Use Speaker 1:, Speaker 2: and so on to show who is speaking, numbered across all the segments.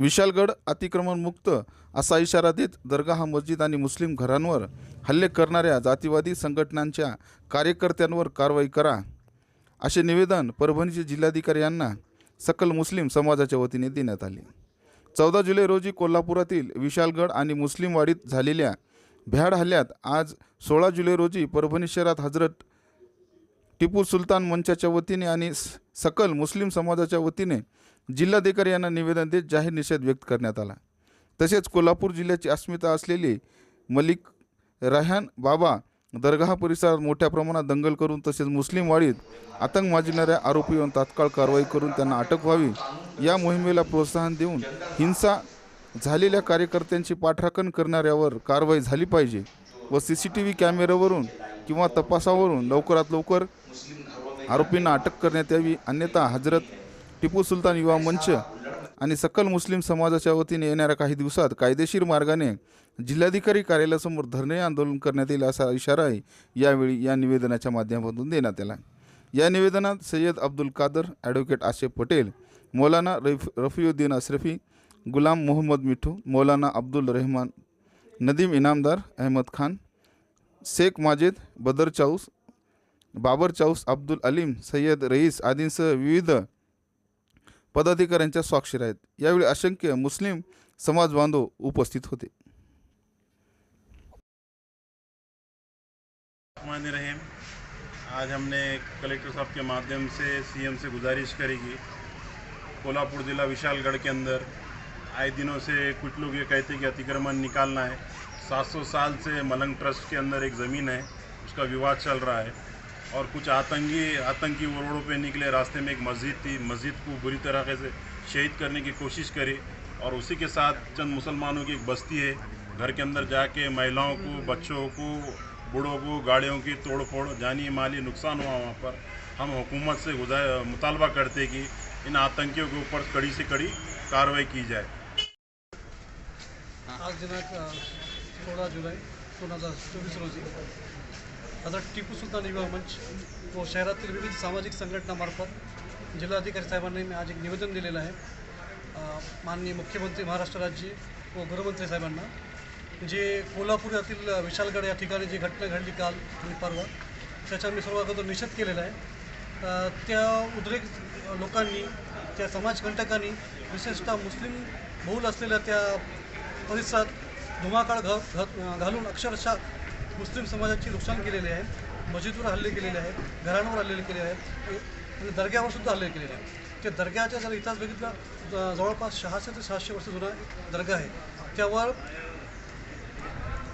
Speaker 1: विशालगड अतिक्रमणमुक्त असा इशारा देत दर्गा मस्जिद आणि मुस्लिम घरांवर हल्ले करणाऱ्या जातीवादी संघटनांच्या कार्यकर्त्यांवर कारवाई करा. असे निवेदन परभणीचे जिल्हाधिकारी यांना सकल मुस्लिम समाजाच्या वतीने देण्यात आले. चौदा जुलै रोजी कोल्हापुरातील विशालगड आणि मुस्लिमवाडीत झालेल्या भ्याड हल्ल्यात आज सोळा जुलै रोजी परभणी शहरात हजरत टिपू सुलतान मंचाच्या वतीने आणि सकल मुस्लिम समाजाच्या वतीने जिल्हाधिकारी यांना निवेदन देत जाहीर निषेध व्यक्त करण्यात आला. तसेच कोल्हापूर जिल्ह्याची अस्मिता असलेली मलिक रहान बाबा दर्गा परिसरात मोठ्या प्रमाणात दंगल करून तसेच मुस्लिम वाडीत आतंक माजणाऱ्या आरोपीवर तात्काळ कारवाई करून त्यांना अटक व्हावी या मोहिमेला प्रोत्साहन देऊन हिंसा झालेल्या कार्यकर्त्यांची पाठराखण करणाऱ्यावर कारवाई झाली पाहिजे व सी सी टी व्ही कॅमेऱ्यावरून किंवा तपासावरून लवकरात लवकर आरोपींना अटक करण्यात यावी अन्यथा हजरत टिपू सुलतान युवा मंच आणि सकल मुस्लिम समाजाच्या वतीने येणाऱ्या काही दिवसात कायदेशीर मार्गाने जिल्हाधिकारी कार्यालयासमोर धरणे आंदोलन करण्यात येईल असा इशाराही यावेळी या निवेदनाच्या माध्यमातून देण्यात आला. या निवेदनात सय्यद अब्दुल कादर ॲडव्होकेट आशेफ पटेल मौलाना रफ रफियुद्दीन अशरफी गुलाम मोहम्मद मिठू मौलाना अब्दुल रहमान नदीम इनामदार अहमद खान शेख माजिद बदर चाऊस बाबर चाऊस अब्दुल अलीम सय्यद रईस आदींसह विविध पदाधिकाऱ्यांच्या स्वाक्षर आहेत. यावेळी असंख्य मुस्लिम समाज बांधव उपस्थित होते.
Speaker 2: रहीम, आज हमने कलेक्टर साहब के माध्यम से सीएम से गुजारिश करेगी कोल्हापुर ज़िला विशालगढ़ के अंदर आए दिनों से कुछ लोग ये कहते हैं कि अतिक्रमण निकालना है। 700 साल से मलंग ट्रस्ट के अंदर एक ज़मीन है, उसका विवाद चल रहा है। और कुछ आतंकी आतंकी वो रोडों पे निकले रास्ते में एक मस्जिद थी। मस्जिद को बुरी तरह से शहीद करने की कोशिश करी और उसी के साथ चंद मुसलमानों की एक बस्ती है। घर के अंदर जाके महिलाओं को, बच्चों को, बूढ़ों को, गाड़ियों की तोड़ फोड़ जानी माली नुकसान हुआ वहाँ पर। हम हुकूमत से गुजार, मुतालबा करते कि इन आतंकियों के ऊपर कड़ी से कड़ी कार्रवाई की जाए।
Speaker 3: आज दिनांक सोळा जुलै दोन हज़ार चोवीस रोजी। आता टिपू सुलतान युवा मंच व शहरातील विविध सामाजिक संघटनामार्फत जिल्हाधिकारी साहेबांनी मी आज एक निवेदन दिलेलं आहे. माननीय मुख्यमंत्री महाराष्ट्र राज्य व गृहमंत्री साहेबांना जे कोल्हापूर यातील विशालगड या ठिकाणी जी घटना घडली काल आणि परवा त्याचा मी सर्वात निषेध केलेला आहे. त्या उद्रेक लोकांनी त्या समाजकंटकांनी विशेषतः मुस्लिम बहुल असलेल्या त्या परिसरात धुमाकाळ घ घालून अक्षरशः मुस्लिम समाजाची नुकसान केलेले आहे मस्जिदवर हल्ले केलेले आहेत घरांवर हल्ले केलेले आहेत आणि दर्ग्यावर सुद्धा हल्ले केलेले आहेत. त्या दर्ग्याच्या जर इतिहास बघितला ज- जवळपास सहाशे ते सहाशे वर्ष जुना दर्गा आहे. त्यावर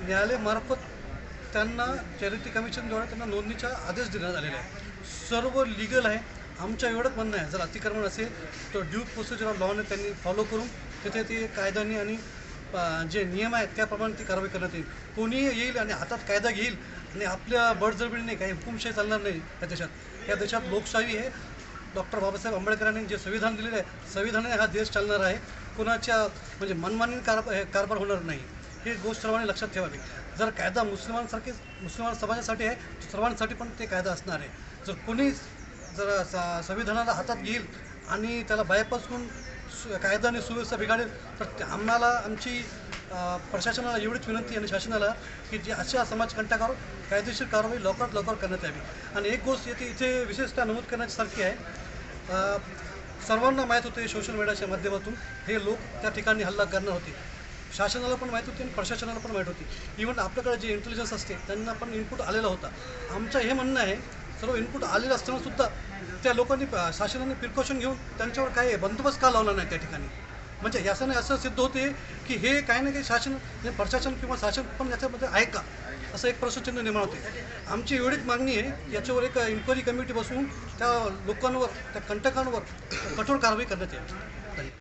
Speaker 3: न्यायालयामार्फत त्यांना चॅरिटी कमिशनद्वारे त्यांना नोंदणीचा आदेश देण्यात आलेला आहे सर्व लिगल आहे. आमच्या एवढंच म्हणणं आहे. जर अतिक्रमण असेल तर ड्यू प्रोसिजर ऑफ लॉने त्यांनी फॉलो करून तिथे ते कायद्याने आणि जे नियम आहेत त्याप्रमाणे ती कारवाई करण्यात येईल. कोणीही येईल आणि हातात कायदा घेईल आणि आपल्या बळजबरीने काही हुकुमशाही चालणार नाही या देशात. या देशात लोकशाही हे डॉक्टर बाबासाहेब आंबेडकरांनी जे संविधान दिलेलं आहे संविधानाने हा देश चालणार आहे. कोणाच्या म्हणजे मनमानी कार हे कारभार होणार नाही. हे गोष्ट सर्वांनी लक्षात ठेवावी. जर कायदा मुस्लिमांसारखे मुस्लिम समाजासाठी आहे तर सर्वांसाठी पण ते कायदा असणार आहे. जर कोणी जर संविधानाला हातात घेईल आणि त्याला बायपास करून सु कायदा आणि सुव्यवस्था बिघाडेल. तर आम्हाला आमची प्रशासनाला एवढीच विनंती आणि शासनाला की जे अशा समाजकंटकावर कायदेशीर कारवाई लवकरात लवकर करण्यात यावी. आणि एक गोष्ट येथे इथे विशेषतः नमूद करण्यासारखी आहे. सर्वांना माहीत होते सोशल मीडियाच्या माध्यमातून हे लोक त्या ठिकाणी हल्ला करणार होते. शासनाला पण माहीत होती आणि प्रशासनाला पण माहीत होती. इव्हन आपल्याकडे जे इंटेलिजन्स असते त्यांना पण इनपुट आलेला होता. आमचं हे म्हणणं आहे सर्व इनपुट आलेलं असताना सुद्धा त्या लोकांनी शासनाने प्रिकॉशन घेऊन त्यांच्यावर काही बंदोबस्त का लावला नाही त्या ठिकाणी? म्हणजे याच्याने असं सिद्ध होते की हे काही ना काही शासन म्हणजे प्रशासन किंवा शासन पण याच्यामध्ये आहे का? असं एक प्रश्नचिन्ह निर्माण होते. आमची एवढीच मागणी आहे याच्यावर एक इन्क्वायरी कमिटी बसवून त्या लोकांवर त्या कंटकांवर कठोर कारवाई करण्यात येईल